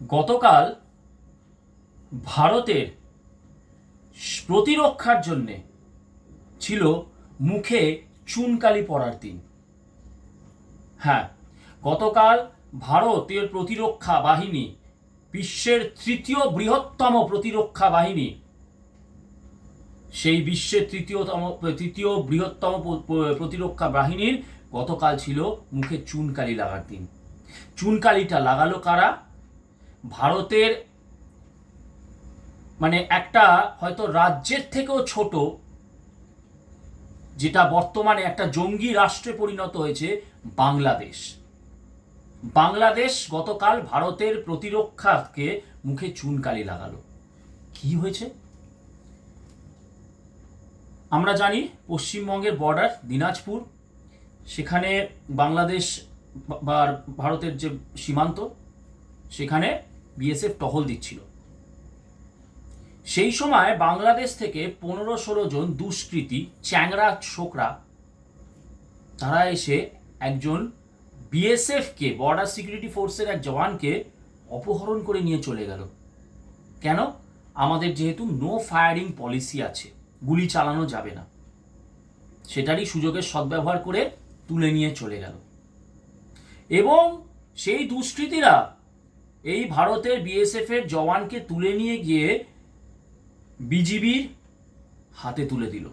গতকাল ভারতের প্রতিরক্ষার জন্যে ছিল মুখে চুনকালি পরার দিন। হ্যাঁ গতকাল ভারতের প্রতিরক্ষা বাহিনী বিশ্বের তৃতীয় বৃহত্তম প্রতিরক্ষা বাহিনী, সেই বিশ্বের তৃতীয়তম, তৃতীয় বৃহত্তম প্রতিরক্ষা বাহিনীর গতকাল ছিল মুখে চুনকালি লাগার দিন। চুনকালিটা লাগালো কারা? ভারতের মানে একটা হয়তো রাজ্যের থেকেও ছোট, যেটা বর্তমানে একটা জঙ্গি রাষ্ট্রে পরিণত হয়েছে, বাংলাদেশ। বাংলাদেশ গতকাল ভারতের প্রতিরক্ষাকে মুখে চুনকালি লাগালো। কি হয়েছে? আমরা জানি পশ্চিমবঙ্গের বর্ডার দিনাজপুর। সেখানে বাংলাদেশ বা- ভারতের যে সীমান্ত, সেখানে বিএসএফ টহল দিচ্ছিল। সেই সময় বাংলাদেশ থেকে পনেরো ষোলো জন দুষ্কৃতী চ্যাংরা ছোকরা, তারা এসে একজন বিএসএফকে বর্ডার সিকিউরিটি ফোর্সের এক জওয়ানকে অপহরণ করে নিয়ে চলে গেল। কেন? আমাদের যেহেতু নো ফায়ারিং পলিসি আছে, গুলি চালানো যাবে না। সেটারই সুযোগের সদ্ব্যবহার করে তুলে নিয়ে চলে গেল। এবং সেই দুষ্কৃতীরা এই ভারতের বিএসএফ এর জওয়ানকে তুলে নিয়ে গিয়ে বিজিবির হাতে তুলে দিল।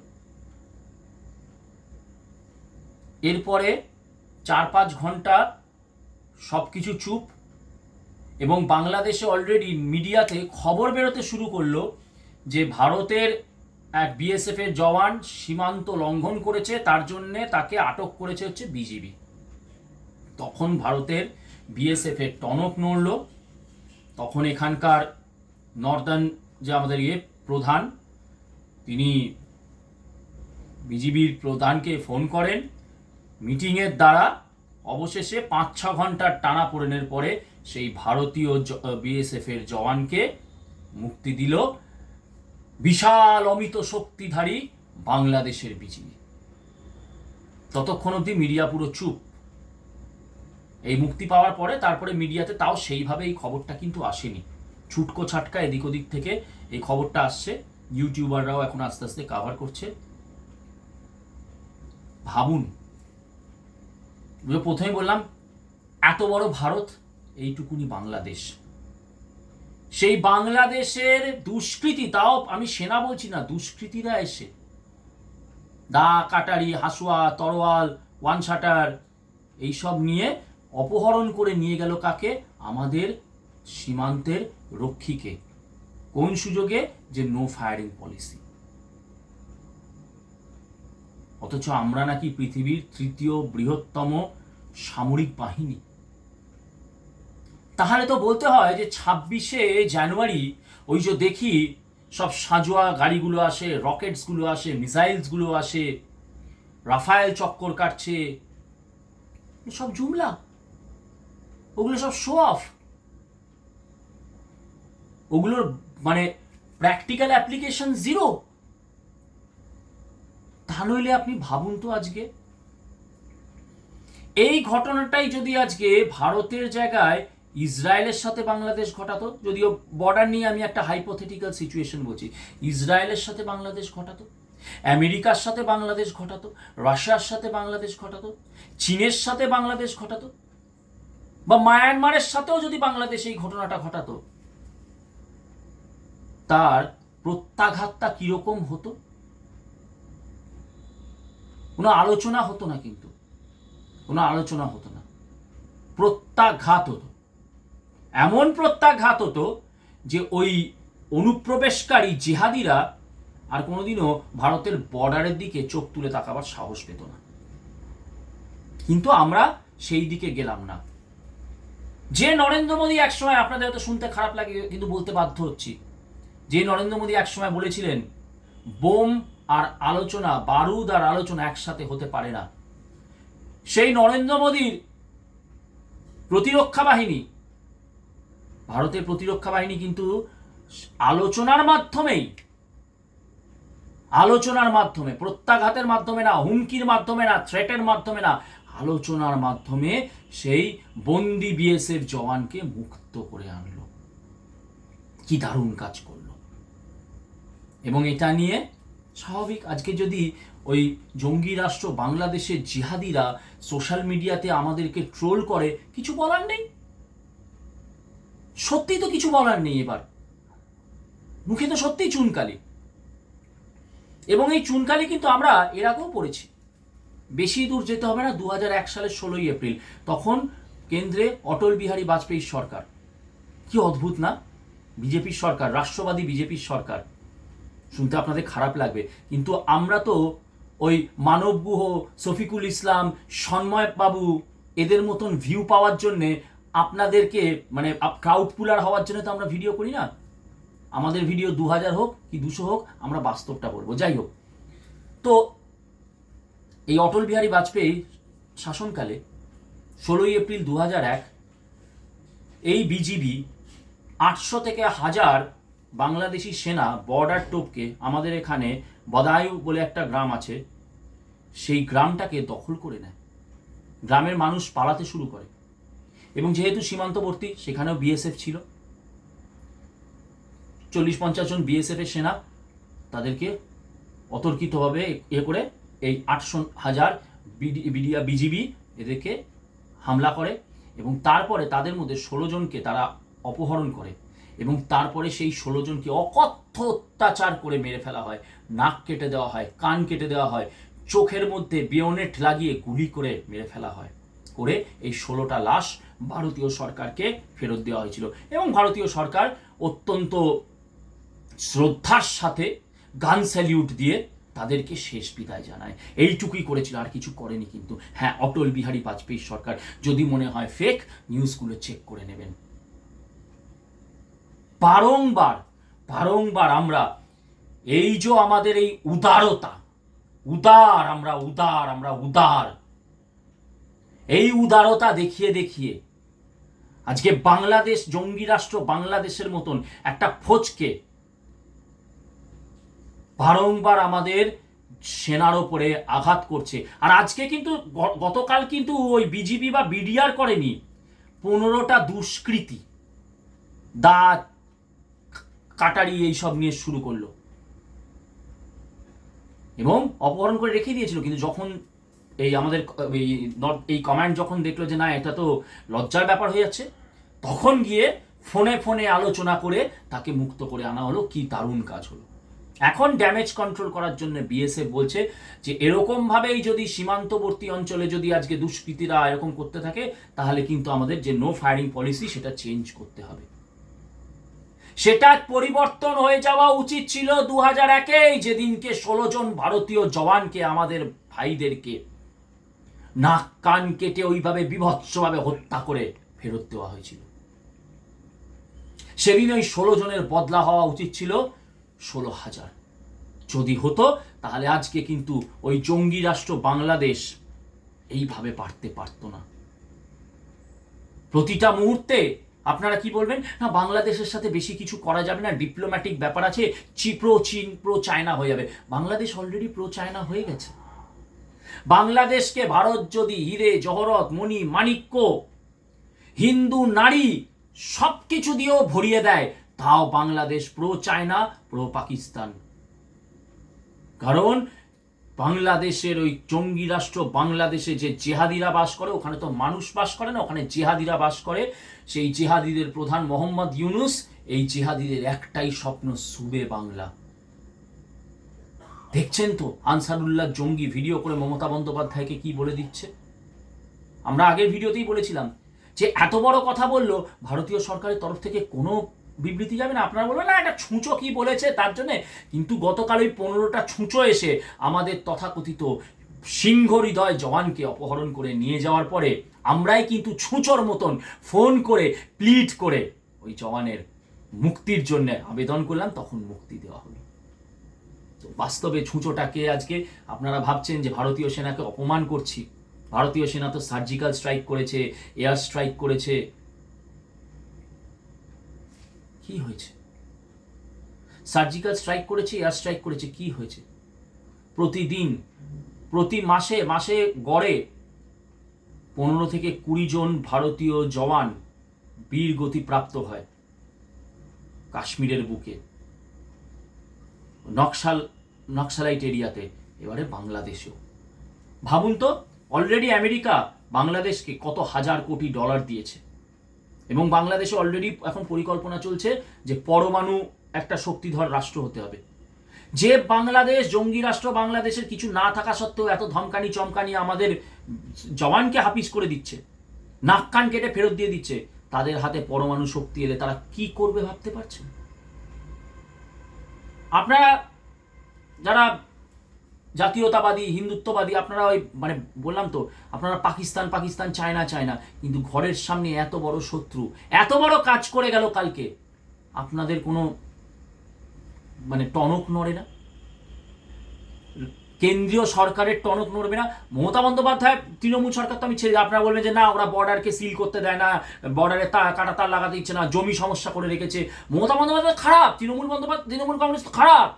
এরপরে চার পাঁচ ঘণ্টা সব কিছু চুপ এবং বাংলাদেশে অলরেডি মিডিয়াতে খবর বেরোতে শুরু করল যে ভারতের এক বিএসএফ এর জওয়ান সীমান্ত লঙ্ঘন করেছে, তার জন্যে তাকে আটক করেছে হচ্ছে বিজিবি। তখন ভারতের বিএসএফ এর টনক নড়ল। তখন এখানকার নর্দার্ন যে আমাদের ইয়ে প্রধান, তিনি বিজিবির প্রধানকে ফোন করেন। মিটিংয়ের দ্বারা অবশেষে পাঁচ ছ ঘণ্টার টানা পড়েনের পরে সেই ভারতীয় বিএসএফ এর জওয়ানকে মুক্তি দিল বিশাল অমিত শক্তিধারী বাংলাদেশের বিজিবি। ততক্ষণ অবধি মিডিয়া পুরো চুপ। এই মুক্তি পাওয়ার পরে তারপরে মিডিয়াতে তাও সেইভাবে এই খবরটা কিন্তু আসেনি। ছুটকো ছাটকা এদিক ওদিক থেকে এই খবরটা আসছে। ইউটিউবাররাও এখন আস্তে আস্তে কাভার করছে। ভাবুন। প্রথমে বললাম, এত বড় ভারত, এইটুকুনি বাংলাদেশ। সেই বাংলাদেশের দুষ্কৃতি, তাও আমি সেনা বলছি না, দুষ্কৃতীরা এসে। দা কাটারি, হাসুয়া, তরোয়াল, ওয়ান শাটার, এইসব নিয়ে অপহরণ করে নিয়ে গেল কাকে? আমাদের সীমান্তের রক্ষীকে। কোন সুযোগে? যে নো ফায়ারিং পলিসি অথচ আমরা নাকি পৃথিবীর তৃতীয় বৃহত্তম সামরিক বাহিনী। তাহলে তো বলতে হয় যে ছাব্বিশে জানুয়ারি, ওই যে দেখি সব সাজোয়া গাড়িগুলো আসে, রকেটসগুলো আসে, মিসাইলসগুলো আসে, রাফায়েল চক্কর কাটছে, সব জুমলা। ওগুলো সব শো অফ ওগুলোর মানে প্র্যাকটিক্যাল অ্যাপ্লিকেশন জিরো তা নইলে আপনি ভাবুন তো আজকে। এই ঘটনাটাই যদি আজকে ভারতের জায়গায় ইসরায়েলের সাথে বাংলাদেশ ঘটাতো, যদিও বর্ডার নিয়ে আমি একটা হাইপোথেটিক্যাল সিচুয়েশন বলছি, ইসরায়েলের সাথে বাংলাদেশ ঘটাতো, আমেরিকার সাথে বাংলাদেশ ঘটাতো, রাশিয়ার সাথে বাংলাদেশ ঘটাতো, চীনের সাথে বাংলাদেশ ঘটাতো বা মায়ানমারের সাথেও যদি বাংলাদেশ এই ঘটনাটা ঘটাতো, তার প্রত্যাঘাতটা কীরকম হতো? কোনো আলোচনা হতো না কিন্তু। কোনো আলোচনা হতো না। প্রত্যাঘাত হতো। এমন প্রত্যাঘাত হতো যে ওই অনুপ্রবেশকারী জিহাদিরা আর কোনোদিনও ভারতের বর্ডারের দিকে চোখ তুলে তাকাবার সাহস পেত না। কিন্তু আমরা সেই দিকে গেলাম না। যে নরেন্দ্র মোদী একসময় আপনাদের হয়তো শুনতে খারাপ লাগে, কিন্তু বলতে বাধ্য হচ্ছি। যে নরেন্দ্র মোদী একসময় বলেছিলেন, বোম আর আলোচনা, বারুদ আর আলোচনা একসাথে হতে পারে না। সেই নরেন্দ্র মোদীর প্রতিরক্ষা বাহিনী, ভারতের প্রতিরক্ষা বাহিনী কিন্তু আলোচনার মাধ্যমেই, আলোচনার মাধ্যমে, প্রত্যাঘাতের মাধ্যমে না, হুমকির মাধ্যমে না থ্রেটের মাধ্যমে না আলোচনার মাধ্যমে সেই বন্দি বিএসএফ জওয়ানকে মুক্ত করে আনলো। কি দারুণ কাজ করল। এবং এটা নিয়ে স্বাভাবিক, আজকে যদি ওই জঙ্গি রাষ্ট্র বাংলাদেশের জিহাদিরা সোশ্যাল মিডিয়াতে আমাদেরকে ট্রোল করে, কিছু বলার নেই। সত্যি তো কিছু বলার নেই এবার। মুখে তো সত্যিই চুনকালি। এবং এই চুনকালি কিন্তু আমরা এর আগেও পড়েছি। বেশি দূর যেতে হবে না দু সালের ষোলোই এপ্রিল। তখন কেন্দ্রে অটল বিহারী বাজপেয়ীর সরকার। কি অদ্ভুত না? বিজেপির সরকার, রাষ্ট্রবাদী বিজেপির সরকার। শুনতে আপনাদের খারাপ লাগবে, কিন্তু আমরা তো ওই মানব গুহ শফিকুল ইসলাম, সন্ময় বাবু, এদের মতন ভিউ পাওয়ার জন্যে আপনাদেরকে মানে ক্রাউড পুলার হওয়ার জন্য তো আমরা ভিডিও করি না। আমাদের ভিডিও দু হাজার হোক কি দুশো হোক, আমরা বাস্তবটা বলব। যাই হোক। তো এই অটল বিহারী বাজপেয়ী শাসনকালে ষোলোই এপ্রিল দু এক এই বিজিবি আটশো থেকে হাজার বাংলাদেশি সেনা বর্ডার টোপকে আমাদের এখানে বদায়ু বলে একটা গ্রাম আছে, সেই গ্রামটাকে দখল করে নেয়। গ্রামের মানুষ পালাতে শুরু করে। এবং যেহেতু সীমান্তবর্তী, সেখানেও বিএসএফ ছিল। চল্লিশ পঞ্চাশ জন বিএসএফ এর সেনা তাদেরকে অতর্কিতভাবে এ করে এই আটশো হাজার বিডিয়া, বিজিবি এদেরকে হামলা করে এবং তারপরে তাদের মধ্যে ষোলো জনকে তারা অপহরণ করে এবং তারপরে সেই ষোলো জনকে অকথ্য অত্যাচার করে মেরে ফেলা হয়, নাক কেটে দেওয়া হয়, কান কেটে দেওয়া হয়, চোখের মধ্যে বিয়নেট লাগিয়ে গুলি করে মেরে ফেলা হয়, করে এই ষোলোটা লাশ ভারতীয় সরকারকে ফেরত দেওয়া হয়েছিল এবং ভারতীয় সরকার অত্যন্ত শ্রদ্ধার সাথে গান স্যালিউট দিয়ে তাদেরকে শেষ বিদায় জানায়। এইটুকুই করেছিল, আর কিছু করেনি কিন্তু। হ্যাঁ অটল বিহারী বাজপেয়ী সরকার, যদি মনে হয় ফেক নিউজগুলো চেক করে নেবেন। বারংবার বারংবার আমরা, এই যে আমাদের এই উদারতা, উদার আমরা উদার আমরা উদার। এই উদারতা দেখিয়ে দেখিয়ে, আজকে বাংলাদেশ, জঙ্গি রাষ্ট্র বাংলাদেশের মতন একটা ফোজকে বারংবার আমাদের সেনার ওপরে আঘাত করছে। আর আজকে কিন্তু গতকাল কিন্তু ওই বিজিবি বা বিডিআর করেনি। পনেরোটা দুষ্কৃতি দাঁত কাটারি এইসব নিয়ে শুরু করল। এবং অপহরণ করে রেখে দিয়েছিল। কিন্তু যখন এই আমাদের এই এই কমান্ড যখন দেখল যে না, এটা তো লজ্জার ব্যাপার হয়ে যাচ্ছে, তখন গিয়ে ফোনে ফোনে আলোচনা করে তাকে মুক্ত করে আনা হলো। কি দারুণ কাজ হলো। এখন ড্যামেজ কন্ট্রোল করার জন্য বিএসএফ বলছে যে, এরকমভাবেই যদি সীমান্তবর্তী অঞ্চলে যদি আজকে দুষ্কৃতীরা এরকম করতে থাকে, তাহলে কিন্তু আমাদের যে নো ফায়ারিং পলিসি সেটা চেঞ্জ করতে হবে। সেটা পরিবর্তন হয়ে যাওয়া উচিত ছিল দু হাজার একেই যেদিনকে ষোলো জন ভারতীয় জওয়ানকে, আমাদের ভাইদেরকে নাক কান কেটে ওইভাবে বিভৎসভাবে হত্যা করে ফেরত দেওয়া হয়েছিল। সেদিন ওই ষোলো জনের বদলা হওয়া উচিত ছিল। ষোলো হাজার। যদি হতো, তাহলে আজকে কিন্তু ওই জঙ্গি রাষ্ট্র বাংলাদেশ এইভাবে পারতে পারতো না। প্রতিটা মুহূর্তে আপনারা কি বলবেন? না, বাংলাদেশের সাথে বেশি কিছু করা যাবে না ডিপ্লোম্যাটিক ব্যাপার আছে চি প্রো চীন প্রো চায়না হয়ে যাবে। বাংলাদেশ অলরেডি প্রো চায়না হয়ে গেছে। বাংলাদেশকে ভারত যদি হিরে, জহরত, মণি, মাণিক্য, হিন্দু, নারী সব কিছু দিয়েও ভরিয়ে দেয় তাও Bangladesh, pro China, pro Pakistan. কারণ বাংলাদেশের ওই জঙ্গি রাষ্ট্র বাংলাদেশে যে জেহাদিরা বাস করে, ওখানে তো মানুষ বাস করে না, ওখানে জেহাদিরা বাস করে। সেই জেহাদিদের প্রধান মোহাম্মদ ইউনুস, এই জেহাদিদের একটাই স্বপ্ন, সুবে বাংলা। দেখছেন তো, আনসারুল্লাহ জঙ্গি ভিডিও করে মমতা বন্দ্যোপাধ্যায়কে কি বলে দিচ্ছে? আমরা আগের ভিডিওতেই বলেছিলাম যে, এত বড় কথা বলল ভারতীয় সরকারের তরফ থেকে কোনো বিবৃতি যাবে না, আপনারা বলবেন, না, একটা ছুঁচো কি বলেছে? তার জন্যে কিন্তু গতকাল ওই পনেরোটা ছুঁচো এসে আমাদের তথাকথিত সিংহ হৃদয় জওয়ানকে অপহরণ করে নিয়ে যাওয়ার পরে আমরাই কিন্তু ছুঁচোর মতন ফোন করে প্লিট করে ওই জওয়ানের মুক্তির জন্য আবেদন করলাম, তখন মুক্তি দেওয়া হলো। তো বাস্তবে ছুঁচোটাকে আজকে আপনারা ভাবছেন যে ভারতীয় সেনাকে অপমান করছি। ভারতীয় সেনা তো সার্জিক্যাল স্ট্রাইক করেছে, এয়ার স্ট্রাইক করেছে কি হয়েছে? সার্জিক্যাল স্ট্রাইক করেছে এয়ার স্ট্রাইক করেছে, কি হয়েছে? প্রতিদিন, প্রতি মাসে মাসে গড়ে পনেরো থেকে কুড়ি জন ভারতীয় জওয়ান বীর গতি প্রাপ্ত হয় কাশ্মীরের বুকে। নকশাল, নকশালাইট এরিয়াতে, এবারে বাংলাদেশেও। ভাবুন তো অলরেডি আমেরিকা বাংলাদেশকে কত হাজার কোটি ডলার দিয়েছে। এবং বাংলাদেশে অলরেডি এখন পরিকল্পনা চলছে যে পরমাণু একটা শক্তিধর রাষ্ট্র হতে হবে। যে বাংলাদেশ, জঙ্গি রাষ্ট্র বাংলাদেশের কিছু না থাকা সত্ত্বেও এত ধমকানি, চমকানি আমাদের জওয়ানকে হাফিজ করে দিচ্ছে, নাক কান কেটে ফেরত দিয়ে দিচ্ছে, তাদের হাতে পরমাণু শক্তি এলে তারা কি করবে ভাবতে পারছেন? আপনারা যারা জাতীয়তাবাদী, হিন্দুত্ববাদী, আপনারা ওই মানে বললাম তো, আপনারা পাকিস্তান পাকিস্তান, চায়না চায়না, কিন্তু ঘরের সামনে এত বড় শত্রু, এত বড় কাজ করে গেল কালকে, আপনাদের কোনো মানে টনক নড়ে না? কেন্দ্রীয় সরকারের টনক নড়বে না? মমতা বন্দ্যোপাধ্যায়, তৃণমূল সরকার তো আমি ছেড়ে। আপনারা বলবেন যে না, ওরা বর্ডারকে সিল করতে দেয় না, বর্ডারে তা, কাটা তার লাগাতে দিচ্ছে না, জমি সমস্যা করে রেখেছে। মমতা বন্দ্যোপাধ্যায় খারাপ, তৃণমূল বন্দ্যোপাধ্যায়, তৃণমূল কংগ্রেস তো খারাপ।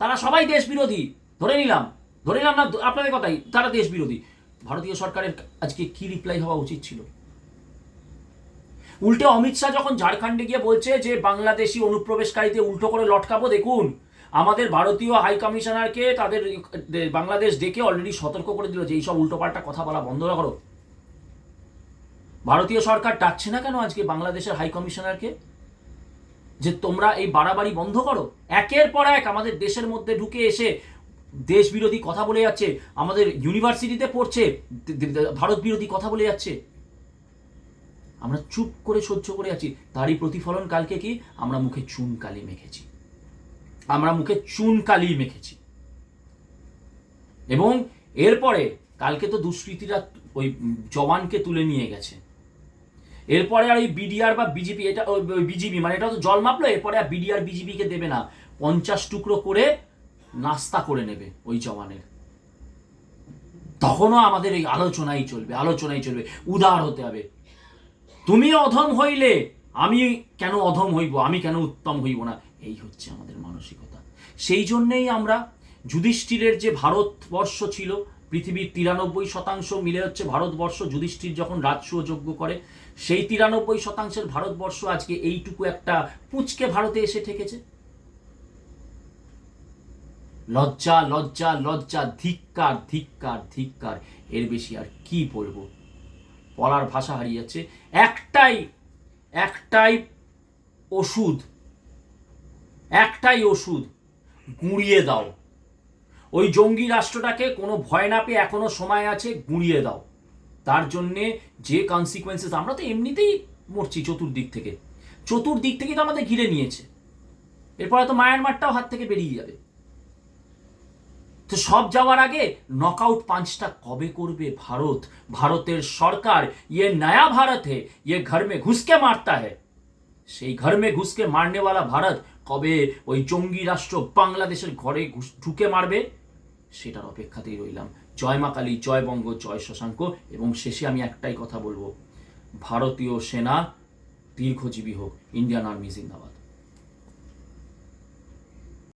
তারা সবাই দেশ বিরোধী ধরে নিলাম ধরে নিলাম না, আপনাদের কথাই, তারা দেশ বিরোধী। ভারতীয় সরকারের আজকে কি রিপ্লাই হওয়া উচিত ছিল? উল্টে অমিত শাহ যখন ঝাড়খণ্ডে গিয়ে বলছে যে বাংলাদেশি অনুপ্রবেশকারীতে উল্টো করে লটকাবো, দেখুন, আমাদের ভারতীয় হাই কমিশনারকে তাদের বাংলাদেশ ডেকে অলরেডি সতর্ক করে দিল যে এইসব উল্টোপাল্টা কথা বলা বন্ধ করো। ভারতীয় সরকার ডাকছে না কেন আজকে বাংলাদেশের হাই কমিশনারকে? যে তোমরা এই বাড়াবাড়ি বন্ধ করো। একের পর এক আমাদের দেশের মধ্যে ঢুকে এসে দেশ বিরোধী কথা বলে যাচ্ছে, আমাদের ইউনিভার্সিটিতে পড়ছে ভারত বিরোধী কথা বলে যাচ্ছে। আমরা চুপ করে সহ্য করে আছি। তারই প্রতিফলন কালকে কি? আমরা মুখে চুন কালি মেখেছি। আমরা মুখে চুন কালি মেখেছি। এবং এরপরে কালকে তো দুষ্কৃতীরা ওই জওয়ানকে তুলে নিয়ে গেছে। এরপরে আর এই বিডিআর বা বিজেপি এটা বিজিবি মানে এটা তো জল মাপলো, এরপরে আর বিডিআর বিজিবিকে দেবে না। পঞ্চাশ টুকরো করে নাস্তা করে নেবে ওই জওয়ানের। তখনও আমাদের এই আলোচনাই চলবে আলোচনাই চলবে, উদার হতে হবে। তুমি অধম হইলে, আমি কেন অধম হইব, আমি কেন উত্তম হইব না? এই হচ্ছে আমাদের মানসিকতা। সেই জন্যেই আমরা যুধিষ্ঠিরের যে ভারতবর্ষ ছিল, পৃথিবীর তিরানব্বই শতাংশ মিলে হচ্ছে ভারতবর্ষ, যুধিষ্ঠির যখন রাজসূয় যজ্ঞ করে, সেই তিরানব্বই শতাংশের ভারতবর্ষ আজকে এইটুকু একটা পুচকে ভারতে এসে ঠেকেছে। লজ্জা লজ্জা লজ্জা, ধিক্কার ধিক্কার ধিক্কার। এর বেশি আর কি বলব? বলার ভাষা হারিয়ে যাচ্ছে। একটাই একটাই ওষুধ একটাই ওষুধ গুঁড়িয়ে দাও। ওই জঙ্গি রাষ্ট্রটাকে কোনো ভয় না পেয়ে এখনও সময় আছে, গুঁড়িয়ে দাও। তার জন্যে যে কনসিকোয়েন্সেস আমরা তো এমনিতেই মরছি চতুর্দিক থেকে। চতুর্দিক থেকেই তো আমাদের ঘিরে নিয়েছে। এরপরে তো মায়ানমারটাও হাত থেকে বেরিয়ে যাবে। তো সব যাওয়ার আগে নকআউট পাঁচটা কবে করবে ভারত? ভারতের সরকার ইয়ে নয়া ভারত হে ইয়ে ঘর মে ঘুসকে মারতা হে। সেই ঘর মে ঘুসকে মারনেওয়ালা ভারত কবে ওই জঙ্গি রাষ্ট্র বাংলাদেশের ঘরে ঢুকে মারবে? সেটার অপেক্ষাতেই রইলাম। জয় মা কালী, জয় বঙ্গ, জয় শশাঙ্ক এবং শেষে আমি একটাই কথা বলব। ভারতীয় সেনা দীর্ঘজীবী হোক ইন্ডিয়ান আর্মি জিন্দাবাদ।